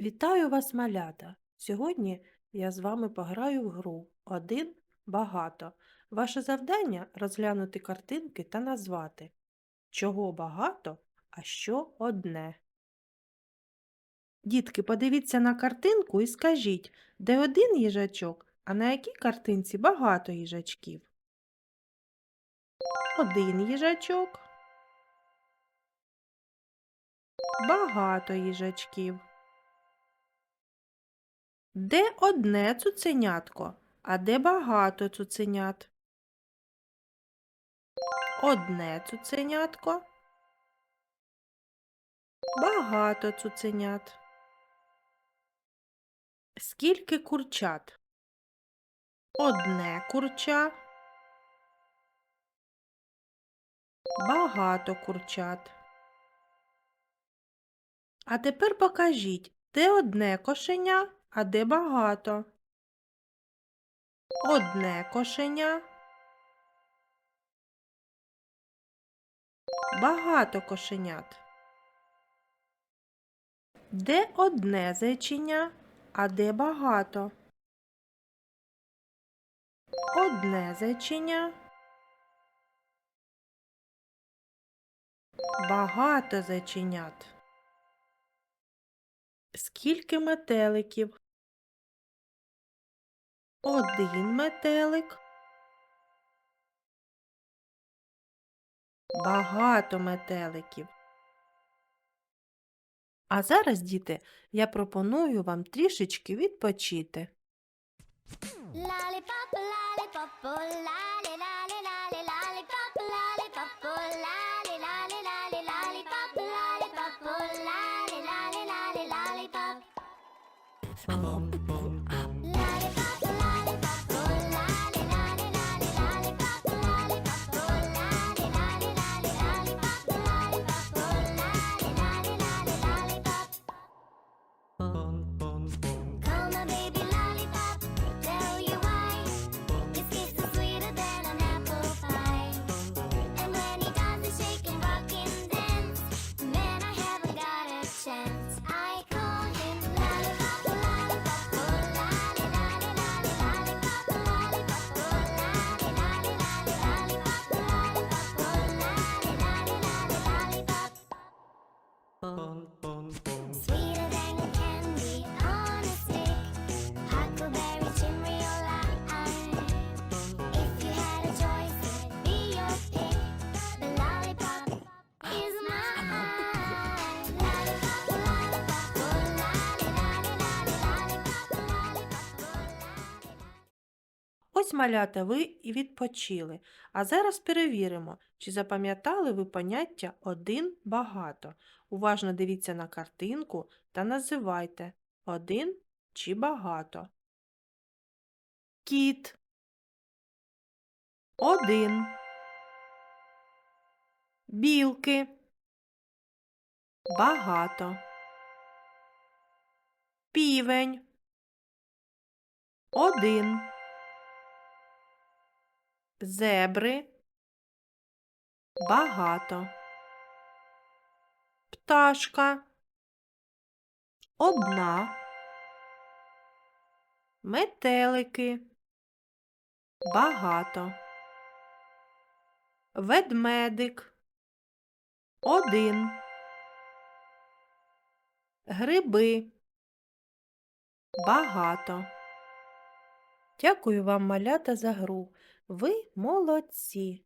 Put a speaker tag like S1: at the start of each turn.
S1: Вітаю вас, малята! Сьогодні я з вами пограю в гру Один багато. Ваше завдання розглянути картинки та назвати, чого багато, а що одне. Дітки, подивіться на картинку і скажіть, де один їжачок, а на якій картинці багато їжачків? Один їжачок. Багато їжачків. Де одне цуценятко, а де багато цуценят? Одне цуценятко. Багато цуценят. Скільки курчат? Одне курча. Багато курчат. А тепер покажіть, де одне кошеня, а де багато. Одне кошеня. Багато кошенят. Де одне зайченя, а де багато? Одне зайченя. Багато зайченят. Скільки метеликів? Один метелик. Багато метеликів. А зараз, діти, я пропоную вам трішечки відпочити.
S2: Lollipop, lollipop, oh, Call my baby lollipop, tell you why. His kiss is sweeter than an apple pie. And when he man, I haven't got a chance. I call him lollipop, lollipop, oh lollipop, lollipop, oh lollipop, lollipop, oh lollipop.
S1: Ось малята ви і відпочили. А зараз перевіримо, чи запам'ятали ви поняття один багато. Уважно дивіться на картинку та називайте один чи багато. Кіт. Один. Білки. Багато. Півень. Один. Зебри. Багато. Пташка. Одна. Метелики. Багато. Ведмедик. Один. Гриби. Багато. Дякую вам, малята, за гру. Ви молодці.